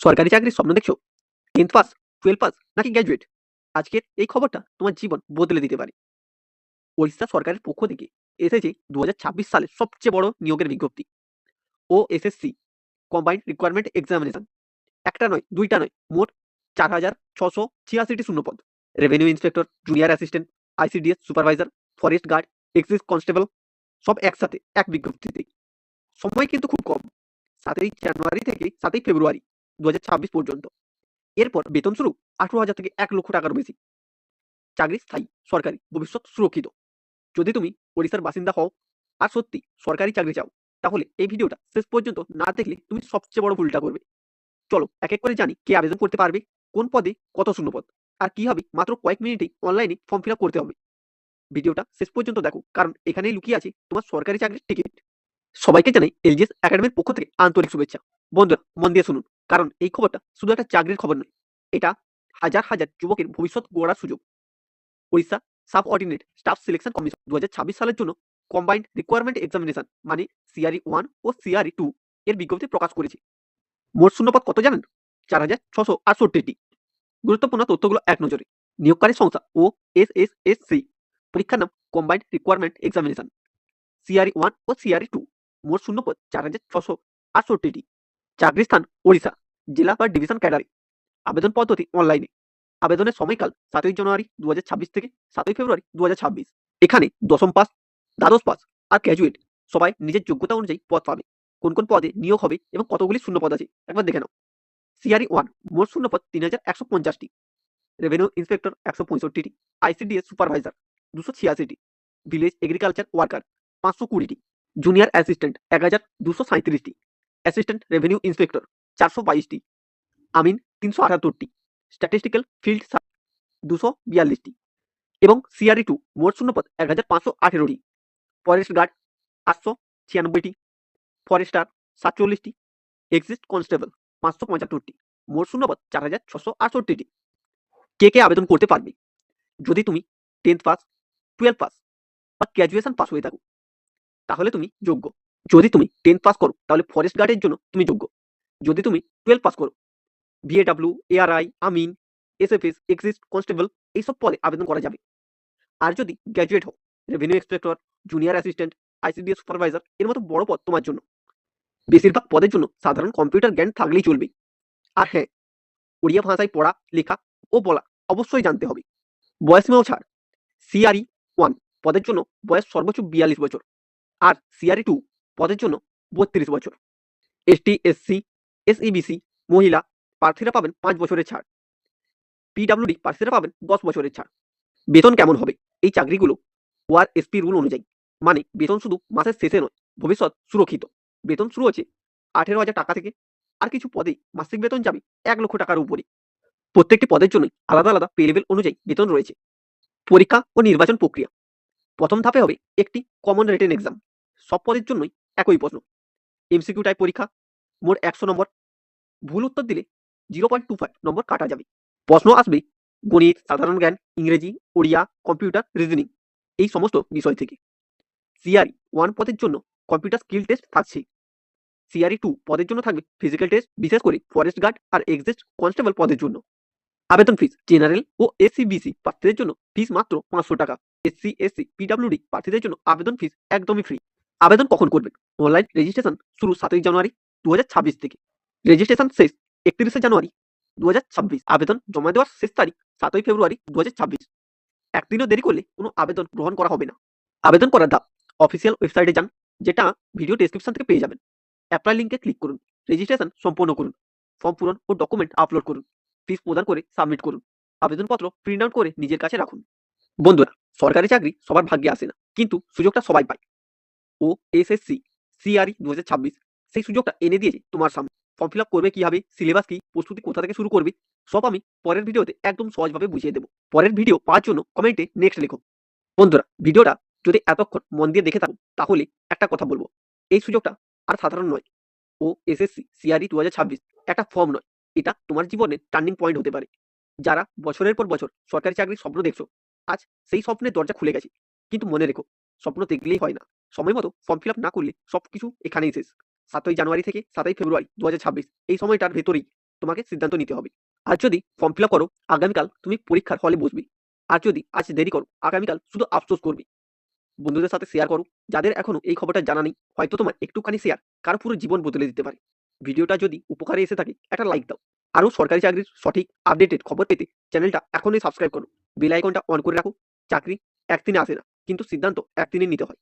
সরকারি চাকরির স্বপ্ন দেখছ? টেন্থ পাস টুয়েলভ পাস নাকি গ্র্যাজুয়েট আজকের এই খবরটা তোমার জীবন বদলে দিতে পারে। ওড়িশা সরকারের পক্ষ থেকে এসেছে দু সালের সবচেয়ে বড় নিয়োগের বিজ্ঞপ্তি। O S S C combined recruitment examination একটা নয়, দুইটা নয়, মোট চার হাজার ছশো ছিয়াশিটি শূন্যপদ। Revenue inspector junior assistant I C D S supervisor forest guard excise constable সব একসাথে এক বিজ্ঞপ্তিতেই। সময় কিন্তু খুব কম। সাতই জানুয়ারি থেকে সাতই ফেব্রুয়ারি দু হাজার ছাব্বিশ পর্যন্ত। এরপর বেতন শুরু আঠারো হাজার থেকে এক লক্ষ টাকার বেশি। চাকরি স্থায়ী, সরকারি, ভবিষ্যৎ সুরক্ষিত। যদি তুমি ওড়িশার বাসিন্দা হও আর সত্যি সরকারি চাকরি চাও, তাহলে এই ভিডিওটা শেষ পর্যন্ত না দেখলে তুমি সবচেয়ে বড় ভুলটা করবে। চলো এক এক করে জানি কে আবেদন করতে পারবে, কোন পদে কত শূন্যপদ, আর কি হবে মাত্র কয়েক মিনিটেই অনলাইনে ফর্ম ফিল করতে হবে। ভিডিওটা শেষ পর্যন্ত দেখো, কারণ এখানেই লুকিয়ে আছে তোমার সরকারি চাকরির টিকিট। সবাইকে জানাই এলজিএস একাডেমির পক্ষ থেকে আন্তরিক শুভেচ্ছা। বন্ধুরা, মন দিয়ে শুনুন। কারণ এই খবরটা শুধু একটা চাকরির খবর নয়, এটা হাজার হাজার যুবকের ভবিষ্যৎ গড়ার সুযোগ। Orissa subordinate staff selection commission দু হাজার ছাব্বিশ সালের জন্য কম্বাইন্ড রিকোয়ারমেন্ট এক্সামিনেশন মানে সিআরই ওয়ান ও সিআরই টু এর বিজ্ঞপ্তি প্রকাশ করেছে। মোট শূন্যপদ কত জানেন? চার হাজার ছশো আটষট্টিটি। গুরুত্বপূর্ণ তথ্যগুলো এক নজরে। নিয়োগকারী সংস্থা O S S S C. পরীক্ষার নাম combined recruitment examination, C R E one ও সিআরই টু। মোট শূন্যপদ চার হাজার ছশো আটষট্টিটি। চাকরির স্থান ওড়িশা, জেলা বা ডিভিশন ক্যাডারে। আবেদন পদ্ধতি অনলাইনে। আবেদনের সময়কাল সাতই জানুয়ারি দু হাজার ছাব্বিশ থেকে সাতই ফেব্রুয়ারি দু হাজার ছাব্বিশ। এখানে দশম পাস, দ্বাদশ পাস আর গ্র্যাজুয়েট সবাই নিজের যোগ্যতা অনুযায়ী পদ পাবে। কোন কোন পদে নিয়োগ হবে এবং কতগুলি শূন্য পদ আছে, একবার দেখে নাও। সিআরই ওয়ান, মোট শূন্য পদ তিন হাজার একশো পঞ্চাশটি। রেভিনিউ ইন্সপেক্টর একশো পঁয়ষট্টিটি। আইসিডিএস সুপারভাইজার দুশো ছিয়াশিটি। ভিলেজ এগ্রিকালচার ওয়ার্কার পাঁচশো কুড়িটি। জুনিয়র অ্যাসিস্ট্যান্ট এক হাজার দুশো সাঁত্রিশটি অ্যাসিস্ট্যান্ট রেভিনিউ ইন্সপেক্টর চারশো বাইশটি। আমিন তিনশো আটাত্তরটি। স্ট্যাটিস্টিক্যাল ফিল্ড দুশো বিয়াল্লিশটি। এবং সিআরই টু মোট শূন্যপদ এক হাজার পাঁচশো আঠেরোটি। ফরেস্ট গার্ড আটশো ছিয়ানব্বইটি। ফরেস্টার সাতচল্লিশটি। এক্সিস্ট কনস্টেবল পাঁচশো পঁচাত্তরটি মোট শূন্যপদ চার হাজার ছশো আটষট্টিটি। কে কে আবেদন করতে পারবে? যদি তুমি টেন্থ পাস টুয়েলভ পাস বা গ্র্যাজুয়েশন পাস হয়ে থাকো, তাহলে তুমি যোগ্য। যদি তুমি টেন্থ পাস করো, তাহলে ফরেস্ট গার্ডের জন্য তুমি যোগ্য। যদি তুমি টুয়েলভ পাস করো বিএডাব্লিউ এআরআই আমিন এসএফএস এক্সিস্ট কনস্টেবল এইসব পদে আবেদন করা যাবে। আর যদি গ্র্যাজুয়েট হও revenue inspector junior assistant I C D S supervisor এর মতো বড় পদ তোমার জন্য। বেশিরভাগ পদের জন্য সাধারণ কম্পিউটার জ্ঞান থাকলেই চলবে। আর হ্যাঁ ওড়িয়া ভাষায় পড়া, লেখা ও বলা অবশ্যই জানতে হবে। বয়সীমাও ছাড়। সিআরই ওয়ান পদের জন্য বয়স সর্বোচ্চ বিয়াল্লিশ বছর। আর সিআরই টু পদের জন্য বত্রিশ বছর। এসটি এসসি এসইবিসি মহিলা প্রার্থীরা পাবেন পাঁচ বছরের ছাড়। পিডাব্লিউডি প্রার্থীরা পাবেন দশ বছরের ছাড়। বেতন কেমন হবে? এই চাকরিগুলো ওয়ার এসপি রুল অনুযায়ী। মানে বেতন শুধু মাসের শেষে নয়, ভবিষ্যৎ সুরক্ষিত। বেতন শুরু হচ্ছে আঠেরো হাজার টাকা থেকে আর কিছু পদে মাসিক বেতন যাবে এক লক্ষ টাকার উপরে প্রত্যেকটি পদের জন্যই আলাদা আলাদা পে লেভেল অনুযায়ী বেতন রয়েছে। পরীক্ষা ও নির্বাচন প্রক্রিয়া। প্রথম ধাপে হবে একটি কমন রিটেন এক্সাম। সব পদের জন্যই একই প্রশ্ন। এমসিকিউ টাইপ পরীক্ষা, মোট একশো নম্বর। ভুল উত্তর দিলে zero point two five number কাটা যাবে। প্রশ্ন আসবে গণিত, সাধারণ জ্ঞান, ইংরেজি, ওড়িয়া কম্পিউটার রিজনিং এই সমস্ত বিষয় থেকে। সিআরই ওয়ান পদের জন্য কম্পিউটার স্কিল টেস্ট থাকছে। সিআরই টু পদের জন্য থাকবে ফিজিক্যাল টেস্ট বিশেষ করে ফরেস্ট গার্ড আর এক্সিস্ট কনস্টেবল পদের জন্য। আবেদন ফিস জেনারেল ও এসসি বিসি প্রার্থীদের জন্য ফিস মাত্র পাঁচশো টাকা। এসসি এসসি পিডাব্লিউডি প্রার্থীদের জন্য আবেদন ফিস একদমই ফ্রি আবেদন কখন করবেন? অনলাইন রেজিস্ট্রেশন শুরু সাতই জানুয়ারি দু হাজার ছাব্বিশ থেকে। রেজিস্ট্রেশন শেষ একত্রিশে জানুয়ারি দু হাজার ছাব্বিশ। আবেদন জমা দেওয়ার শেষ তারিখ সাতই ফেব্রুয়ারি দু একদিনও দেরি করলে কোনো আবেদন গ্রহণ করা হবে না। আবেদন করার ধাপ অফিসিয়াল ওয়েবসাইটে যান, যেটা ভিডিও ডেসক্রিপশন থেকে পেয়ে যাবেন। অ্যাপ্লাই লিঙ্কে ক্লিক করুন রেজিস্ট্রেশন সম্পন্ন করুন ফর্ম পূরণ ও ডকুমেন্ট আপলোড করুন ফিস প্রদান করে সাবমিট করুন, আবেদনপত্র প্রিন্ট আউট করে নিজের কাছে রাখুন। বন্ধুরা, সরকারি চাকরি সবার ভাগ্যে আসে না, কিন্তু সুযোগটা সবাই পায়। ও এসএসসি সিআরই দু হাজার ছাব্বিশ, সেই সুযোগটা এনে দিয়েছে তোমার সামনে। ফর্ম ফিল আপ করবে কীভাবে সিলেবাস কি, প্রস্তুতি কোথা থেকে শুরু করবে, সব আমি পরের ভিডিওতে একদম সহজভাবে বুঝিয়ে দেবো। পরের ভিডিও পাওয়ার জন্য কমেন্টে নেক্সট লেখো। বন্ধুরা, ভিডিওটা যদি এতক্ষণ মন দিয়ে দেখে থাকো, তাহলে একটা কথা বলব। এই সুযোগটা আর সাধারণ নয়। ও এসএসসি সিআরই দু হাজার ছাব্বিশ একটা ফর্ম নয়। এটা তোমার জীবনের টার্নিং পয়েন্ট হতে পারে। যারা বছরের পর বছর সরকারি চাকরির স্বপ্ন দেখছ, আজ সেই স্বপ্নের দরজা খুলে গেছে। কিন্তু মনে রেখো, স্বপ্ন দেখলেই হয় না। সময় মতো ফর্ম ফিল আপ না করলে সবকিছু এখানেই শেষ। সাতই জানুয়ারি থেকে সাতই ফেব্রুয়ারি দু হাজার ছাব্বিশ, এই সময়টার ভেতরেই তোমাকে সিদ্ধান্ত নিতে হবে। আর যদি ফর্ম ফিল আপ করো, আগামীকাল তুমি পরীক্ষার হলে বসবে। আর যদি আজ দেরি করো, আগামীকাল শুধু আফসোস করবে। বন্ধুদের সাথে শেয়ার করো, যাদের এখনও এই খবরটা জানা নেই, হয়তো তোমার একটুখানি শেয়ার কারও পুরো জীবন বদলে দিতে পারে। ভিডিওটা যদি উপকারে এসে থাকে, একটা লাইক দাও। আরও সরকারি চাকরির সঠিক আপডেটেড খবর পেতে চ্যানেলটা এখনই সাবস্ক্রাইব করো। বেল আইকনটা অন করে রাখো। চাকরি একদিনে আসে না, কিন্তু সিদ্ধান্ত একদিনে নিতে হয়।